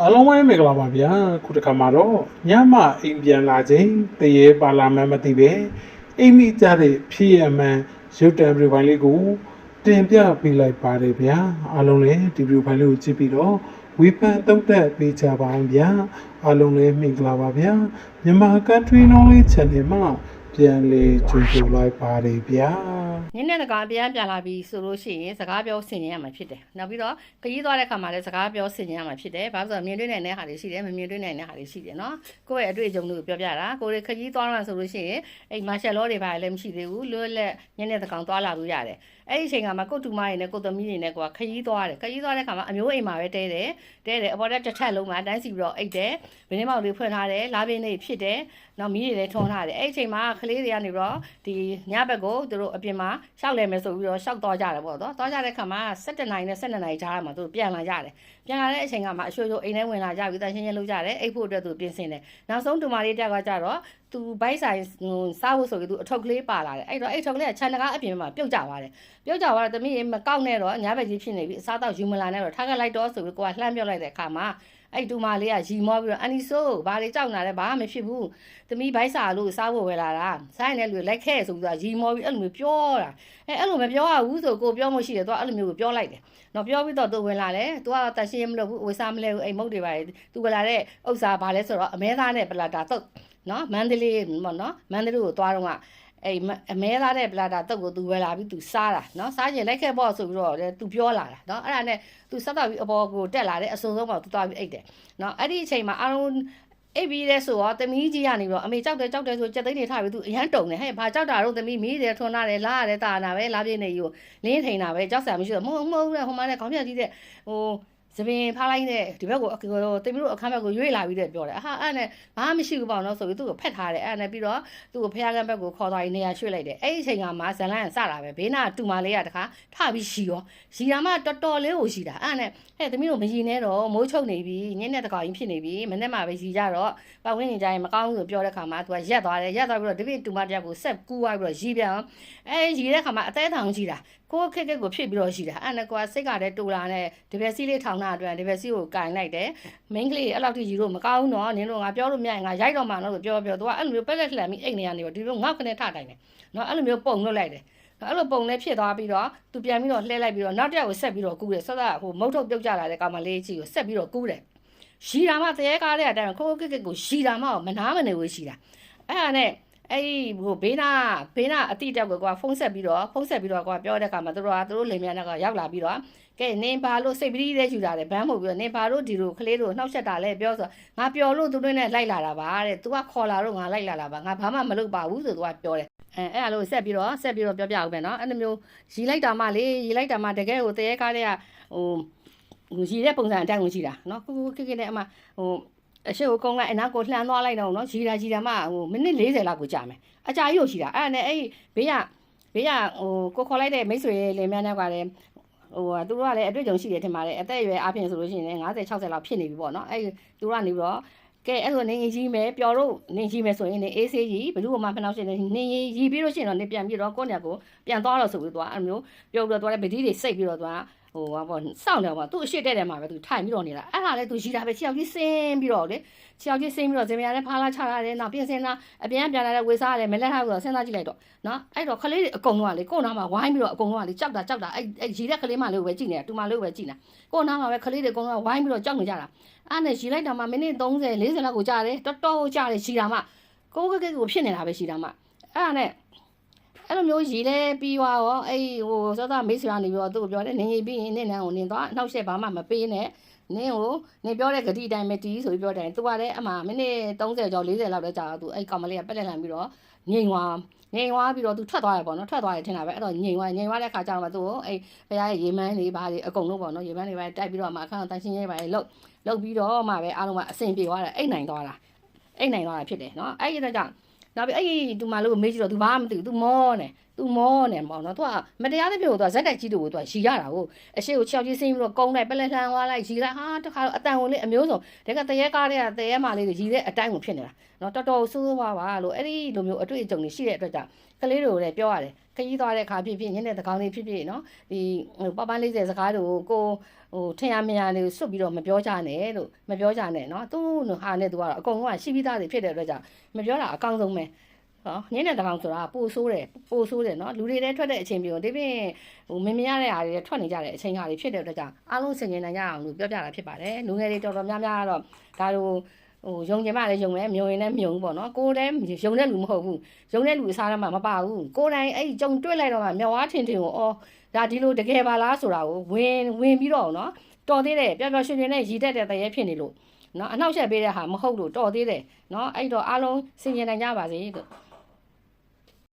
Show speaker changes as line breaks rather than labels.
အားလုံးပဲမင်္ဂလာပါဗျာခုတစ်ခါမှာတော့ညမအိမ်ပြန်လာချိန်တရေပါလာမှန်းမသိပဲအိမ်မိကြတဲ့ဖြစ်ရမှန်ရုပ်တံဗီဒီယိုဖိုင်လေးကိုတင်ပြပေးလိုက်ပါတယ်ဗျာအားလုံးလည်းဒီဗီဒီယိုဖိုင်လေးကိုကြည့်ပြီးတော့ဝေဖန်တုံ့တက်ပေးကြပါအောင်ဗျာအားလုံးလည်းမင်္ဂလာပါဗျာမြန်မာ country knowledge channel မှာပြန်လေကြိုဆိုလိုက်ပါတယ်ဗျာ
နင်းနဲ့တကားပြန်ပြန်လာပြီဆိုလို့ရှိရင်စကားပြောဆင်ញင်ရမှာဖြစ်တယ်။နောက်ပြီးတော့ခရီးသွားတဲ့ခါမှာလည်းစကားပြောဆင်ញင်ရမှာဖြစ်တယ်။ဘာလို့လဲဆိုတော့မြင်တွေ့နိုင်တဲ့ဟာတွေရှိတယ်မမြင်တွေ့နိုင်တဲ့ဟာတွေရှိတယ်နော်။ကိုယ့်ရဲ့အတွေ့အကြုံတွေကိုပြောပြတာကိုယ်ခရီးသွားမှဆိုလို့ရှိရင်အဲ့မာရှယ်လောတွေပါလည်းမရှိသေးဘူးလွတ်လက်ညနေတကောင်သွားလာလို့ရတယ်။အဲ့ဒီအချိန်ကမှကိုတူမတွေနဲ့ကိုသမီးတွေနဲ့ကိုကခရီးသွားတယ်။ခရီးသွားတဲ့ခါမှာအမျိုးအိမ်မှာပဲတဲတယ်။တဲတယ်အပေါ်တက်တစ်ထက်လုံးမှာတိုင်းစီပြီးတော့အိတ်တယ်။ဗင်းမောက်တွေဖွင့်ထားတယ်။လာပင်းတွေဖြစ်တယ်။နောက်မီးတွေလည်းထွန်းထားတယ်။အဲ့ဒီအချိန်မှာကလေးတွေကနေပြီးတော့ဒီညဘက်ကိုသူတို့အပြင်မှာရှောက်လဲမယ်ဆိုပြီးတော့ရှောက်သွားကြတယ်ပေါ့နော်။သွားကြတဲ့ခါမှာ7နိုင်နဲ့7နိုင်ကြားမှာသူတို့ပြန်လာကြတယ်။ပြန်လာတဲ့အချိန်ကမှအရှိုးချိုးအိမ်ထဲဝင်လာကြပြီးတန်ရှင်းရှင်းလုပ်ကြတယ်။အိတ်ဖို့အတွက်သူပြင်ဆင်တယ်။နောက်ဆုံးတူမာလေးတက်ကကြတော့သူဘိုက်ဆိုင်ဟိုစားဖို့ဆိုပြီးသူအထုပ်ကလေးပါလာတယ်။အဲ့တော့အဲ့အထုပ်ကလေးကခြံတကားအပြင်မှာပြုတ်ကြသွားတယ်။ပြုတ်ကြသွားတော့တမီးရေမကောက်နဲ့တော့ညာဘက်ကြီးဖြစ်နေပြီအစားတော့ယူမလာနဲ့တော့ထားခဲ့လိုက်တော့ဆိုပြီးကိုကလှမ်းပြောလိုက်တဲ့အခါမှာ အဲ့တူမလေးကရီမောပြီးတော့အန်နီဆိုးဘာတွေကြောက်နေလဲဘာမှမဖြစ်ဘူး။တမီးဘိုက်စာလို့စားဖို့ဝယ်လာတာ။စားရင်လည်းလူလိုက်ခဲ့ဆိုပြီးတော့ရီမောပြီးအဲ့လိုမျိုးပြောတာ။အဲ့အဲ့လိုမပြောရဘူးဆိုကိုပြောမှရှိတယ်သူကအဲ့လိုမျိုးကိုပြောလိုက်တယ်။နော်ပြောပြီးတော့သူဝင်လာတယ်။ तू ကတန်ရှင်းမလို့ဘူးဝေစားမလဲဘူးအိမ်မုတ်တွေပါသူကလာတဲ့ဥစ္စာဘာလဲဆိုတော့အမဲသားနဲ့ပလာတာတုတ်နော်မန္တလေးပေါ့နော်မန္တလေးကိုသွားတော့က အဲ့အမဲသားတဲ့ပလာတာတုတ်ကိုသူဝယ်လာပြီးသူစားတာနော်စားရင်လိုက်ခဲ့ပေါ့ဆိုပြီးတော့လေသူပြောလာတာနော်အဲ့ဒါနဲ့သူဆက်တော့ပြီးအပေါ်ကိုတက်လာတယ်အစုံဆုံးပေါ့သူသွားပြီးအိတ်တယ်နော်အဲ့ဒီအချိန်မှာအားလုံးအိပ်ပြီးတဲ့ဆိုတော့တမီးကြီးကနေပြီးတော့အမေကြောက်တယ်ကြောက်တယ်ဆိုကြက်သိန်းတွေထားပြီးသူအရန်တုံတယ်ဟဲ့ဘာကြောက်တာတော့တမီးမီးတယ်ထွန်းလာတယ်လာရတယ်တာနာပဲလာပြင်းနေယူလင်းထိန်တာပဲကြောက်စရာမရှိတော့မဟုတ်မဟုတ်ဟိုမှာလည်းခေါင်းပြကြီးတဲ့ဟို သပင်ဖားလိုက်တဲ့ဒီဘက်ကိုတမီးတို့အခန်းဘက်ကိုရွေ့လာပြီးတဲ့ပြောတယ်အဟာအဲ့နဲ့ဘာမှမရှိဘူးပေါ့နော်ဆိုပြီးသူ့ကိုဖက်ထားတယ်အဲ့နဲ့ပြီးတော့သူ့ကိုဖះကန်းဘက်ကိုခေါ်သွားပြီးနေရာရွှေ့လိုက်တယ်အဲ့ဒီအချိန်ကမှဇလန်ကစတာပဲဘေးနာတူမလေးကတခါထပြီးရှီရောရှီတာမှတော်တော်လေးကိုရှီတာအဲ့နဲ့ဟဲ့သမီးတို့မရှီနဲ့တော့မိုးချုပ်နေပြီညနေတကောင်ကြီးဖြစ်နေပြီမနေ့မှပဲရှီကြတော့ပတ်ဝန်းကျင်ကြရင်မကောင်းဘူးဆိုပြောတဲ့ခါမှာသူကရက်သွားတယ်ရက်သွားပြီးတော့ဒီပြတူမတယောက်ကိုဆက်ကူးသွားပြီးတော့ရီးပြန်အဲရီးတဲ့ခါမှာအသေးထောင်ကြီးတာကိုခက်ခက်ကိုဖြစ်ပြီးတော့ရှိတာအဲ့နဲ့ကွာစိတ်ကလည်းတူလာနဲ့ဒီဘက်စီးလေးထောင်တာအတွက်ဒီဘက်စီးကိုကင်လိုက်တယ်မိန်းကလေးအဲ့လောက်ထိယူလို့မကောင်းတော့နင်းတို့ငါပြောလို့မရရင်ငါရိုက်တော့မှတော့ပြောပြောသူကအဲ့လိုမျိုးပက်လက်လှန်ပြီးအိတ်နေရနေတော့ဒီလိုငေါက်ခနဲ့ထတိုင်တယ်နော်အဲ့လိုမျိုးပုံလွတ်လိုက်တယ်အဲ့လိုပုံနဲ့ဖြစ်သွားပြီးတော့သူပြန်ပြီးတော့လှဲလိုက်ပြီးတော့နောက်တစ်ယောက်ကိုဆက်ပြီးတော့ကူးတယ်ဆက်ဆက်ဟိုမုတ်ထုတ်ပြုတ်ကြလာတဲ့ကောင်မလေးကြီးကိုဆက်ပြီးတော့ကူးတယ်ရှီတာမှတရေကားတဲ့အတိုင်းခိုးခက်ခက်ကိုရှီတာမှမနာမနေဘူးရှီတာအဲ့ဒါနဲ့ အဲ့ဒီဟိုဘေးနာဘေးနာအတိတက်ကိုကွာဖုန်းဆက်ပြီးတော့ဖုန်းဆက်ပြီးတော့ကွာပြောတဲ့အခါမှာသူတို့ကသူတို့လင်မြန်းကရောက်လာပြီးတော့ကဲနင်ပါလို့စိတ်ပရိသေးယူတာလေဘန်းမို့ပြီးတော့နင်ပါလို့ဒီလိုကလေးတို့နှောက်ချက်တာလဲပြောဆိုငါပျော်လို့သူတို့နဲ့လိုက်လာတာပါတဲ့ तू ကခေါ်လာတော့ငါလိုက်လာတာပါငါဘာမှမလုပ်ပါဘူးဆို तू ကပြောတယ်အဲအဲ့လိုဆက်ပြီးတော့ဆက်ပြီးတော့ပြောပြအောင်ပဲเนาะအဲ့လိုမျိုးရီလိုက်တာမှလေရီလိုက်တာမှတကယ်ကိုတရေကားတဲ့ကဟိုဟိုရီတဲ့ပုံစံအတိုင်းကိုရှိတာเนาะခုခုခက်ခက်နဲ့အမဟို အရှိကိုကုန်းလိုက်အနားကိုလှမ်းသွားလိုက်တော့နော်ရီတာရီတာမှဟိုမိနစ်40လောက်ကိုကြာမယ်အကြာကြီးကိုရှိတာအဲ့ဒါနဲ့အဲ့ဘေးကဘေးကဟိုကိုခေါ်လိုက်တဲ့မိတ်ဆွေလင်မယားနောက်ကလည်းဟိုသူတို့ကလည်းအတွေ့အကြုံရှိတယ်ထင်ပါတယ်အသက်အရွယ်အပြင်ဆိုလို့ရှိရင်လည်း50 60လောက်ဖြစ်နေပြီပေါ့နော်အဲ့သူတို့ကနေပြီးတော့ကဲအဲ့ဆိုနေရင်ကြီးမယ်ပျော်လို့နေကြီးမယ်ဆိုရင်နေအေးဆေးကြီးဘလို့မှမနှောက်ရှင်းနေနေရင်ကြီးပြီးလို့ရှိရင်တော့နေပြန်ပြီးတော့ကိုယ့်နေရာကိုပြန်သွားတော့ဆိုပြီးသွားအဲ့လိုမျိုးပျော်ပြီးတော့သွားတဲ့ဗတိတွေစိတ်ပြီးတော့သွား ဟိုဟာပေါ့စောင့်တယ်ပေါ့သူ့အရှိတဲ့တယ်မှာပဲသူထိုင်ပြီးတော့နေတာအဲ့ဒါလည်းသူရီတာပဲခြေောက်ကြီးဆင်းပြီးတော့လေခြေောက်ကြီးဆင်းပြီးတော့ဇင်မယာနဲ့ဖားလာချလာတယ်နောက်ပြင်စင်လာအပြန်ပြန်လာတဲ့ဝေစားရတယ်မလက်ထားပြီးတော့စဉ်းစားကြည့်လိုက်တော့နော်အဲ့တော့ခလေးတွေအကုန်လုံးကလေကို့နားမှာဝိုင်းပြီးတော့အကုန်လုံးကလေကြောက်တာကြောက်တာအဲ့အဲ့ရီတဲ့ခလေးမလေးကိုပဲကြည့်နေတာတူမလေးကိုပဲကြည့်နေတာကို့နားမှာပဲခလေးတွေအကုန်လုံးဝိုင်းပြီးတော့ကြောက်နေကြတာအဲ့နဲ့ရီလိုက်တာမှမိနစ်30 40လောက်ကိုကြာတယ်တော်တော်ကြာတယ်ရီတာမှကိုကကကိုဖြစ်နေတာပဲရီတာမှအဲ့ဒါနဲ့ အဲ့လိုမျိုးရီလဲပြီးသွားရောအဲ့ဟိုစောသားမိတ်ဆွေကနေပြီးတော့သူ့ကိုပြောတယ်နင်ရီပြီးရင်နင့်နန်းကိုနင်သွားနှောက်ရှက်ဘာမှမပေးနဲ့နင်းကိုနင်ပြောတဲ့ဂတိအတိုင်းပဲတီးဆိုပြီးပြောတယ်သူကလည်းအမှမိနစ်30ကျော်40လောက်တော့ကြာတော့သူအဲ့ကောင်မလေးကပက်လက်လန်ပြီးတော့ငိန်သွားငိန်သွားပြီးတော့သူထွက်သွားတယ်ပေါ့နော်ထွက်သွားတယ်ထင်တာပဲအဲ့တော့ငိန်သွားငိန်သွားတဲ့ခါကျတော့သူ့ကိုအဲ့ဘုရားရဲ့ရေမန်းတွေဘာတွေအကုန်လုံးပေါ့နော်ရေမန်းတွေပဲတိုက်ပြီးတော့မှအခန်းတန်ရှင်းရေးပါလေလှုပ်လှုပ်ပြီးတော့မှပဲအားလုံးကအဆင်ပြေသွားတယ်အိတ်နိုင်သွားတာအိတ်နိုင်သွားတာဖြစ်တယ်နော်အဲ့ဒီတော့ကြောင့် နောက်ပြီးအဲ့ဒီသူမလို့မေးကြည့်တော့ तू ဘာမှမသိဘူး तू မောနေ तू သူမောနေပေါ့နော်သူကမတရားတဲ့ပြောသူကဇက်တိုက်ကြီးတူကိုသူကရီရတာကိုအရှိကိုချောက်ကြီးစင်းပြီးတော့ကုန်းလိုက်ပလက်လှန်သွားလိုက်ရီလိုက်ဟာတခါတော့အတန်ဝင်လေးအမျိုးစုံဒါကတရေကားတွေကတရေမာလေးတွေရီတဲ့အတိုင်းကိုဖြစ်နေတာနော်တော်တော်ဆိုးဆိုးပါပါလို့အဲ့ဒီလိုမျိုးအတွေ့အကြုံတွေရှိတဲ့အတွက်ကြောင့်ကလေးတွေကိုလည်းပြောရတယ်ခကြီးသွားတဲ့ခါဖြစ်ဖြစ်ညနေတကောင်လေးဖြစ်ဖြစ်နော်ဒီဟိုပပန်း40စကားတွေကိုကိုဟိုထင်ရမရလေးစွတ်ပြီးတော့မပြောကြနဲ့လို့မပြောကြနဲ့နော်သူ့ဟာနဲ့သူကတော့အကုန်လုံးကရှိပြီးသားတွေဖြစ်တဲ့အတွက်ကြောင့်မပြောတာအကောင်းဆုံးပဲ ဟောညနေတကောင်ဆိုတာပိုဆိုးတယ်ပိုဆိုးတယ်နော်လူတွေလည်းထွက်တဲ့အချိန်ပြောဒီပြင်ဟိုမမြင်ရတဲ့ဟာတွေလည်းထွက်နေကြတဲ့အချိန်ဟာတွေဖြစ်တဲ့အတွက်ကြောင့်အားလုံးဆင်ခြင်နိုင်ကြအောင်လို့ပြောပြတာဖြစ်ပါတယ်လူငယ်တွေတော်တော်များများကတော့ဒါလိုဟိုယုံကြင်မှလည်းယုံမယ်မြုံရင်လည်းမြုံပေါ့နော်ကိုယ်လည်းယုံတဲ့လူမဟုတ်ဘူးယုံတဲ့လူအစားတော့မှမပါဘူးကိုယ်တိုင်အဲ့ဒီကြုံတွေ့လိုက်တော့မှမျက်ဝါးထင်ထင်ကိုအော်ဒါဒီလိုတကယ်ပါလားဆိုတာကိုဝင်ဝင်ပြီးတော့နော်တော်သေးတယ်ပျော်ပျော်ရွှင်ရွှင်နဲ့ရည်တက်တဲ့တရေဖြစ်နေလို့နော်အနောက်ချက်ပေးတဲ့ဟာမဟုတ်လို့တော်သေးတယ်နော်အဲ့တော့အားလုံးဆင်ခြင်နိုင်ကြပါစေလို့